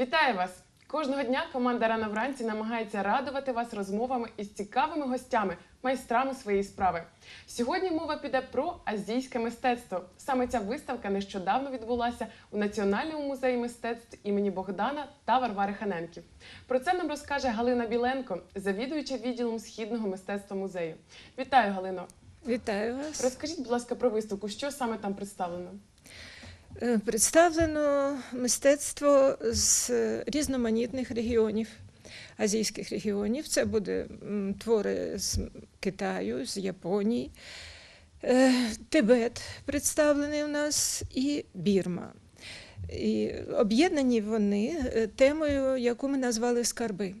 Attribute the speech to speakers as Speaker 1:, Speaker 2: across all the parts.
Speaker 1: Вітаю вас! Кожного дня команда рано вранці намагається радувати вас розмовами із цікавими гостями, майстрами своєї справи. Сьогодні мова піде про азійське мистецтво. Саме ця виставка нещодавно відбулася у Національному музеї мистецтв імені Богдана та Варвари Ханенків. Про це нам розкаже Галина Біленко, завідуюча відділом східного мистецтва музею. Вітаю, Галино!
Speaker 2: Вітаю вас.
Speaker 1: Розкажіть, будь ласка, про виставку, що саме там представлено?
Speaker 2: Е, Представлено мистецтво з різноманітних регіонів, азійських регіонів. Це буде твори з Китаю, з Японії, Е, Тибет представлений у нас і Бірма. І об'єднані вони е, темою, яку ми назвали скарби.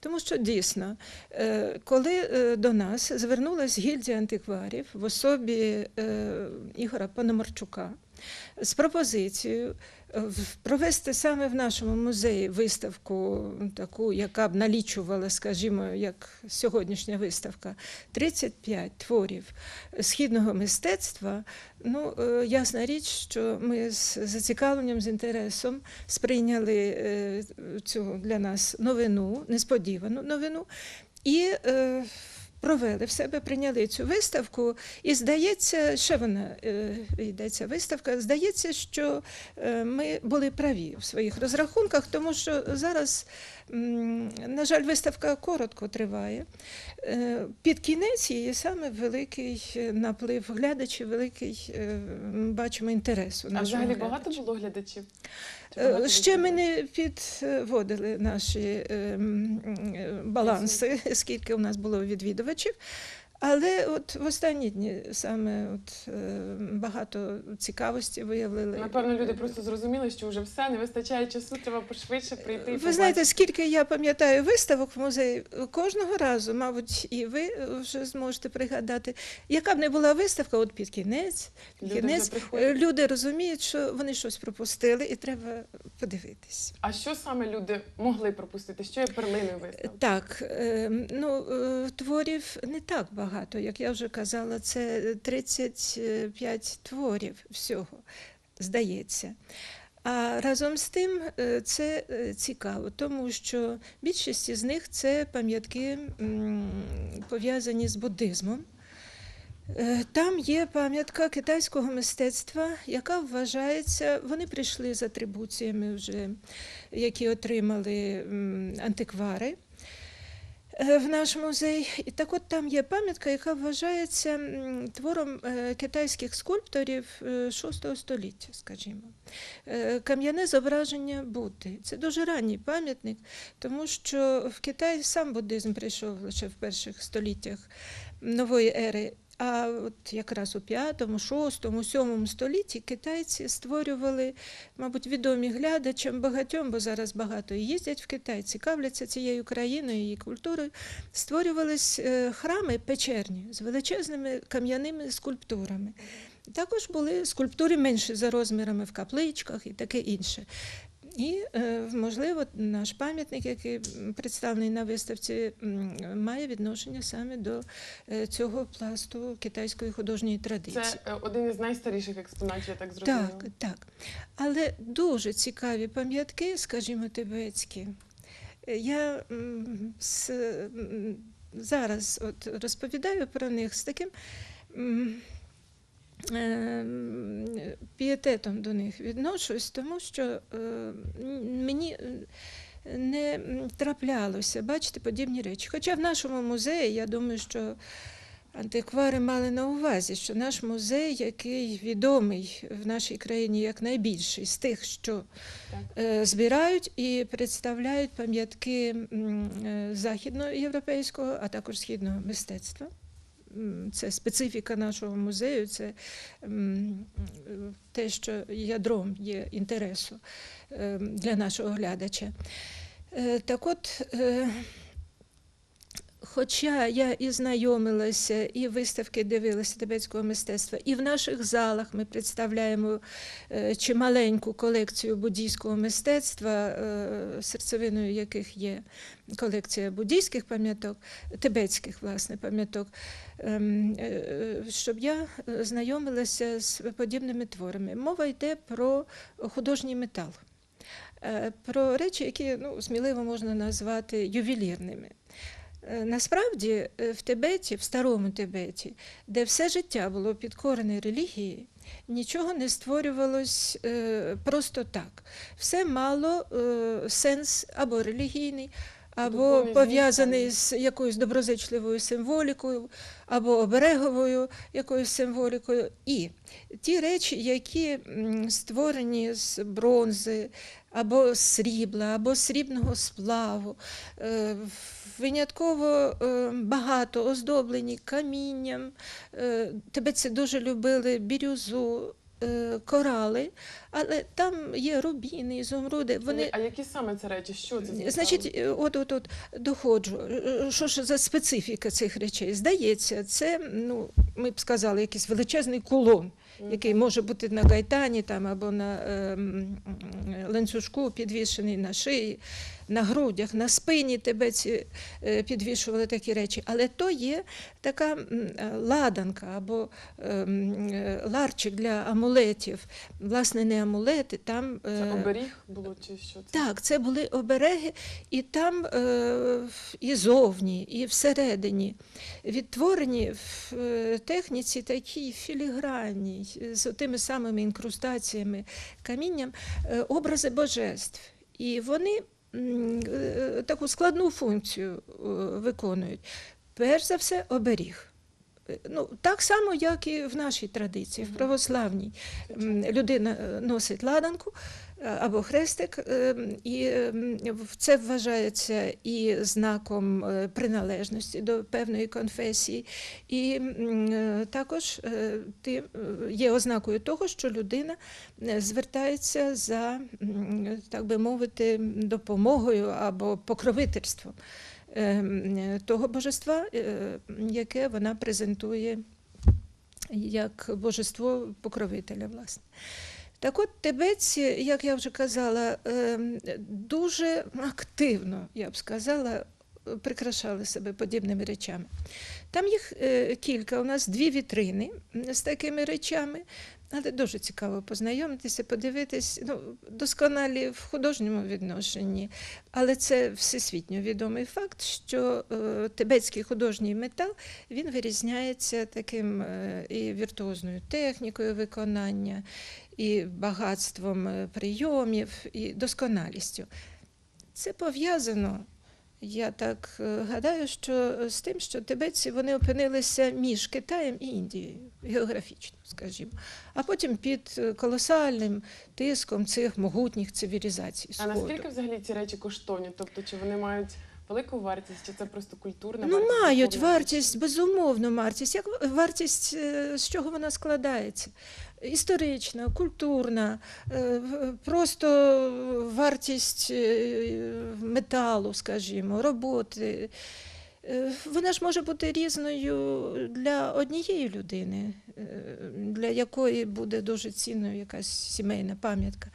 Speaker 2: Тому що дійсно, е, коли е, до нас звернулась гільдія антикварів в особі е, Ігора Пономарчука з пропозицією провести саме в нашому музеї виставку, таку, яка б налічувала, скажімо, як сьогоднішня виставка, 35 творів східного мистецтва. Ну, е, ясна річ, що ми з зацікавленням, з інтересом сприйняли е, цю для нас новину, несподівану новину, і е, провели в себе, прийняли цю виставку. І здається, ще вона е, йдеться виставка. Здається, що е, ми були праві в своїх розрахунках, тому що зараз, на жаль, виставка коротко триває. Е, Під кінець її саме великий е, наплив глядачів, великий е, бачимо інтерес у
Speaker 1: А взагалі багато було глядачів? Багато
Speaker 2: Ще ми не підводили наші е, м, е, баланси, скільки у нас було відвідувачів. Але от в останні дні саме от, е, багато цікавості виявили.
Speaker 1: Напевно, люди просто зрозуміли, що вже все, не вистачає часу, треба пошвидше прийти.
Speaker 2: Ви знаєте, скільки я пам'ятаю виставок в музеї, кожного разу, мабуть, і ви вже зможете пригадати, яка б не була виставка, от під кінець, під
Speaker 1: Люди
Speaker 2: кінець е, люди розуміють, що вони щось пропустили, і треба подивитись.
Speaker 1: А що саме люди могли пропустити? Що є перлиною виставки?
Speaker 2: Так, е, ну, е, творів не так багато, як я вже казала, це 35 творів всього, здається. А разом з тим е, це е, цікаво, тому що більшість з них це пам'ятки пов'язані з буддизмом. Е, Там є пам'ятка китайського мистецтва, яка вважається, вони прийшли з атрибуціями, вже, які отримали антиквари е, в наш музей. І так от там є пам'ятка, яка вважається твором е, китайських скульпторів е, VI століття, скажімо. Е, Кам'яне зображення Будди. Це дуже ранній пам'ятник, тому що в Китай сам буддизм прийшов лише в перших століттях нової ери. А от якраз у 5, 6, 7 столітті китайці створювали, мабуть, відомі глядачам багатьом, бо зараз багато їздять в Китай, цікавляться цією країною, її культурою. Створювались е, храми печерні з величезними кам'яними скульптурами. Також були скульптури менші за розмірами в капличках і таке інше. І, е, можливо, наш пам'ятник, який представлений на виставці, має відношення саме до е, цього пласту китайської художньої традиції.
Speaker 1: Це е, один із найстаріших експонатів, я так зрозуміла.
Speaker 2: Так, так. Але дуже цікаві пам'ятки, скажімо, тибетські. Я з, зараз от розповідаю про них з таким пієтетом до них відношусь, тому що е, мені е, не траплялося бачити подібні речі. Хоча в нашому музеї, я думаю, що Антиквари мали на увазі, що наш музей, який відомий в нашій країні як найбільший з тих, що
Speaker 1: Так.
Speaker 2: е, збирають і представляють пам'ятки е, західноєвропейського, а також східного мистецтва. Це специфіка нашого музею, це те, що ядром є інтересу е, для нашого глядача. Е, Так от, е, Хоча я і знайомилася, і виставки дивилася тибетського мистецтва, і в наших залах ми представляємо е, чималеньку колекцію буддійського мистецтва, е, серцевиною яких є колекція буддійських пам'яток, тибетських власне пам'яток, ем, е, щоб я знайомилася з подібними творами. Мова йде про художній метал. про речі, які ну, сміливо можна назвати ювелірними. Е, Насправді е, в Тибеті, в старому Тибеті, де все життя було підкорене релігії, нічого не створювалось е, просто так. Все мало сенс або релігійний, або пов'язаний з якоюсь доброзичливою символікою, або обереговою якоюсь символікою. І ті речі, які створені з бронзи, або з срібла, або з срібного сплаву, е, винятково е, багато оздоблені камінням. Е, Тибетці дуже любили бірюзу, корали, але там є рубіни, ізумруди. Вони
Speaker 1: А які саме це речі? Що це?
Speaker 2: Значить, е, от от от доходжу. Е, Що ж за специфіка цих речей? Здається, це ну ми б сказали, якийсь величезний кулон, який може бути на гайтані там або на е, ланцюжку, підвішений на шиї, на грудях, на спині тибетці е, підвішували такі речі. Але то є така е, ладанка або е, ларчик для амулетів. Власне, не амулети, там
Speaker 1: Це оберіг було чи що це?
Speaker 2: так, це були обереги, і там і зовні, і всередині відтворені в техніці такій філігранній, з тими самими інкрустаціями, камінням, образи божеств. І вони таку складну функцію е, виконують. Перш за все, оберіг. Е, Ну, так само, як і в нашій традиції, в православній. Людина е, носить ладанку е, або хрестик, і це вважається і знаком приналежності до певної конфесії, і також є ознакою того, що людина звертається за, так би мовити, допомогою або покровительством того божества, е, яке вона презентує як божество покровителя, власне. Так от тибетці, як я вже казала, ем, дуже активно, я б сказала, прикрашали себе подібними речами. Там їх е, кілька, у нас дві вітрини з такими речами, але дуже цікаво познайомитися, подивитись, ну, досконалі в художньому відношенні. Але це всесвітньо відомий факт, що е, тибетський художній метал він вирізняється таким е, і віртуозною технікою виконання, і багатством е, прийомів, і досконалістю. Це пов'язано, я так е, гадаю, що з тим, що тибетці вони опинилися між Китаєм і Індією, географічно, скажімо, а потім під е, колосальним тиском цих могутніх цивілізацій.
Speaker 1: А наскільки взагалі ці речі коштовні? Тобто, чи вони мають велику вартість, чи це просто культурна
Speaker 2: Ну,
Speaker 1: вартість?
Speaker 2: мають вартість, безумовно, вартість. Як вартість, е, з чого вона складається? Історична, культурна, е, просто вартість е, металу, скажімо, роботи. Е, Вона ж може бути різною для однієї людини, для якої буде дуже цінною якась сімейна пам'ятка.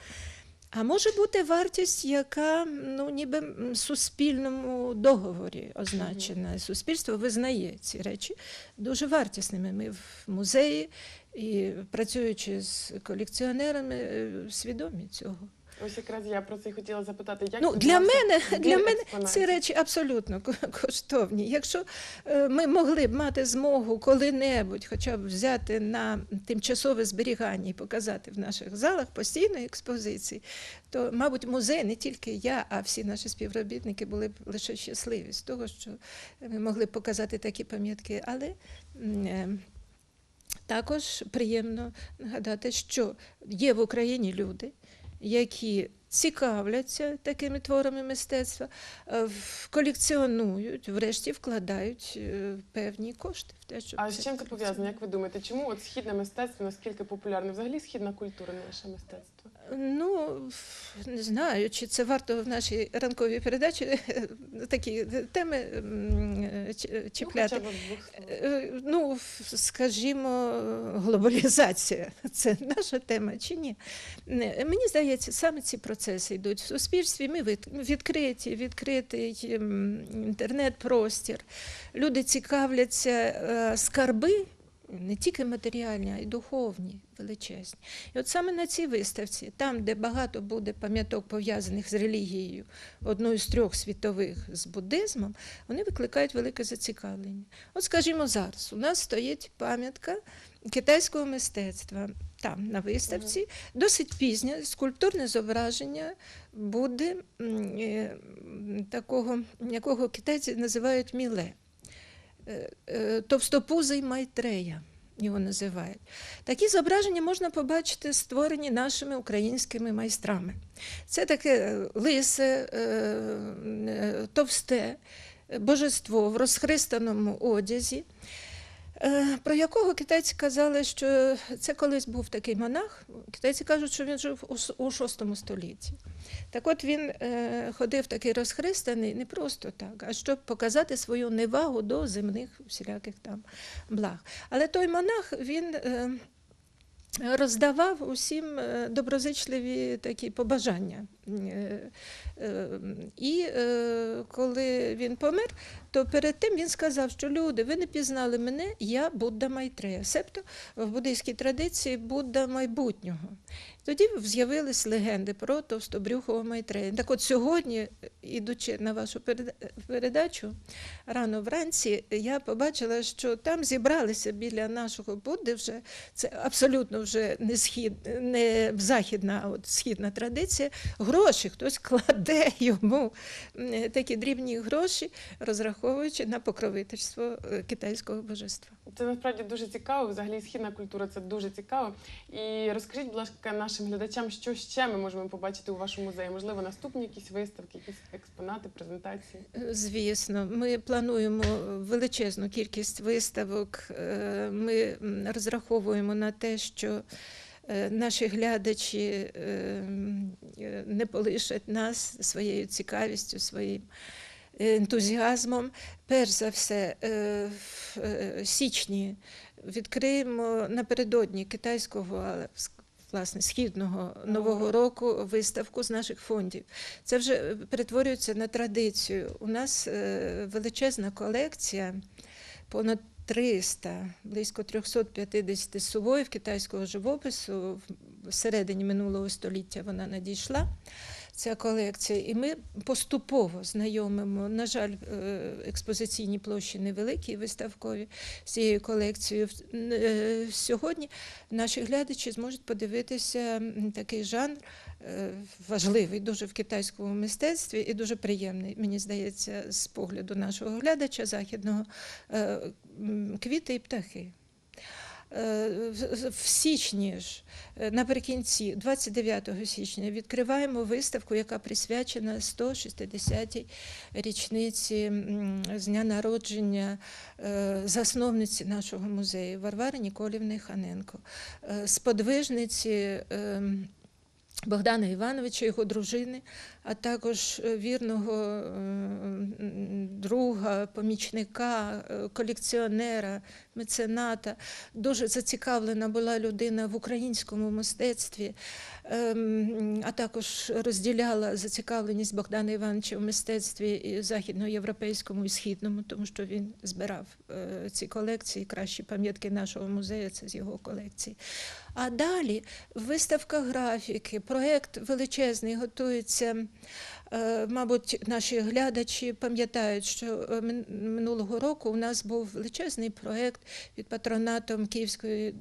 Speaker 2: А може бути вартість, яка ну, ніби в суспільному договорі означена. Суспільство визнає ці речі дуже вартісними. Ми в музеї і працюючи з колекціонерами, е, свідомі цього.
Speaker 1: Ось якраз я про це хотіла запитати. Як
Speaker 2: Ну, для мене, для мене ці речі абсолютно коштовні. Якщо е, ми могли б мати змогу коли-небудь, хоча б взяти на тимчасове зберігання і показати в наших залах постійної експозиції, то, мабуть, музей не тільки я, а всі наші співробітники були б лише щасливі з того, що ми могли б показати такі пам'ятки. Але е, також приємно нагадати, що є в Україні люди, які цікавляться такими творами мистецтва, е, колекціонують, врешті вкладають е, певні кошти в те, щоб
Speaker 1: А з чим це пов'язано? Як ви думаєте, чому от східне мистецтво наскільки популярне? Взагалі східна культура, не лише мистецтво?
Speaker 2: Ну, не знаю, чи це варто в нашій ранковій передачі такі теми м,
Speaker 1: Ну,
Speaker 2: чіпляти. Е, Ну, скажімо, глобалізація це наша тема чи ні? Мені здається, саме ці процеси йдуть в суспільстві. Ми від- відкриті, відкритий інтернет-простір. Люди цікавляться е, скарби. Не тільки матеріальні, а й духовні, величезні. І от саме на цій виставці, там, де багато буде пам'яток пов'язаних з релігією, одною з трьох світових з буддизмом, вони викликають велике зацікавлення. От, скажімо, зараз у нас стоїть пам'ятка китайського мистецтва. Там на виставці досить пізнє скульптурне зображення буде такого, якого китайці називають міле. Е, е, Товстопузий Майтрея його називають. Такі зображення можна побачити створені нашими українськими майстрами. Це таке е, лисе, товсте божество в розхристаному одязі. Е, Про якого китайці казали, що це колись був такий монах. Китайці кажуть, що він жив у VI столітті. Так от він е, ходив такий розхристаний не просто так, а щоб показати свою невагу до земних всіляких там благ. Але той монах він е, роздавав усім доброзичливі такі побажання. Е, е, І е, коли він помер, то перед тим він сказав, що люди, ви не пізнали мене, я Будда Майтрея, себто в буддийській традиції Будда майбутнього. Тоді з'явились легенди про товстобрюхого Майтрея. Так от сьогодні, ідучи на вашу передачу, рано вранці я побачила, що там зібралися біля нашого Будди вже це абсолютно вже не схід, не західна, а от східна традиція. Гроші хтось кладе йому такі дрібні гроші, розраховуючи на покровительство е, китайського божества.
Speaker 1: Це насправді дуже цікаво. Взагалі східна культура це дуже цікаво. І розкажіть, будь ласка, нашим глядачам, що ще ми можемо побачити у вашому музеї? Можливо, наступні якісь виставки, якісь експонати, презентації.
Speaker 2: Е, Звісно, ми плануємо величезну кількість виставок. Е, Ми розраховуємо на те, що наші глядачі е, е, не полишать нас своєю цікавістю, своїм ентузіазмом. Перш за все, е, в е, січні відкриємо напередодні китайського, власне східного нового року виставку з наших фондів. Це вже е, перетворюється на традицію. У нас е, величезна колекція, понад 300, близько 350 сувоїв китайського живопису. В середині минулого століття вона надійшла. Ця колекція, і ми поступово знайомимо. На жаль, е, експозиційні площі невеликі, виставкові з цією колекцією. Е, Сьогодні наші глядачі зможуть подивитися такий жанр важливий дуже в китайському мистецтві і дуже приємний, мені здається, з погляду нашого глядача західного е, квіти і птахи. Е, в- січні ж, е, наприкінці, 29 січня, відкриваємо виставку, яка присвячена 160-й річниці з дня народження е, засновниці нашого музею Варвари Ніколівни Ханенко, е, сподвижниці Богдана Івановича, його дружини, а також е, вірного е, друга, помічника, е, колекціонера, мецената. Дуже зацікавлена була людина в українському мистецтві, ем, а також розділяла зацікавленість Богдана Івановича в мистецтві і західноєвропейському і східному, тому що він збирав ці колекції, кращі пам'ятки нашого музею, це з його колекції. А далі виставка графіки, проєкт величезний готується. Е, Мабуть, наші глядачі пам'ятають, що е, минулого року у нас був величезний проєкт під патронатом Київської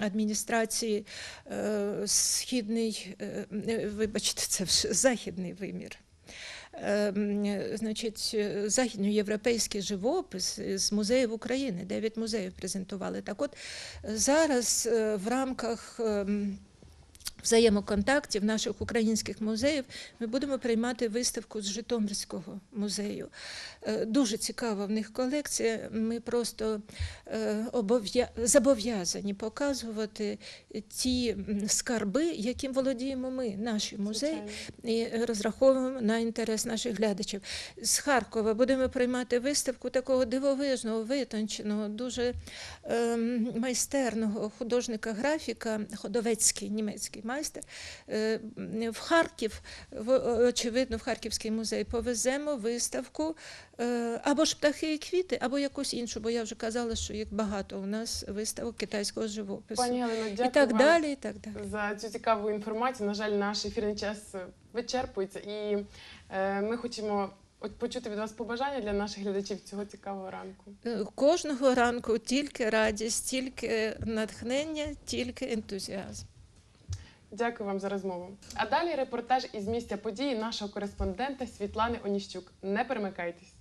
Speaker 2: адміністрації е, Східний, вибачте, це західний вимір. Значить, західноєвропейський живопис з музеїв України, дев'ять музеїв презентували. Так от зараз в рамках ем, взаємоконтактів наших українських музеїв ми будемо приймати виставку з Житомирського музею. Е, Дуже цікава в них колекція. Ми просто е, зобов'язані показувати ті скарби, яким володіємо ми, наші музеї і розраховуємо на інтерес наших глядачів. З Харкова будемо приймати виставку такого дивовижного, витонченого, дуже ем, майстерного художника-графіка Ходовецький, німецький майстер. Е, В Харків, в, очевидно, в Харківський музей повеземо виставку е, або ж птахи і квіти, або якусь іншу, бо я вже казала, що їх багато у нас виставок китайського живопису.
Speaker 1: Пані Галино, дякую
Speaker 2: і так далі, і так далі.
Speaker 1: за цю цікаву інформацію. На жаль, наш ефірний час е, вичерпується, і е, ми хочемо от почути від вас побажання для наших глядачів цього цікавого ранку.
Speaker 2: Е, Кожного ранку тільки радість, тільки натхнення, тільки ентузіазм.
Speaker 1: Дякую вам за розмову. А далі репортаж із місця події нашого кореспондента Світлани Оніщук. Не перемикайтесь.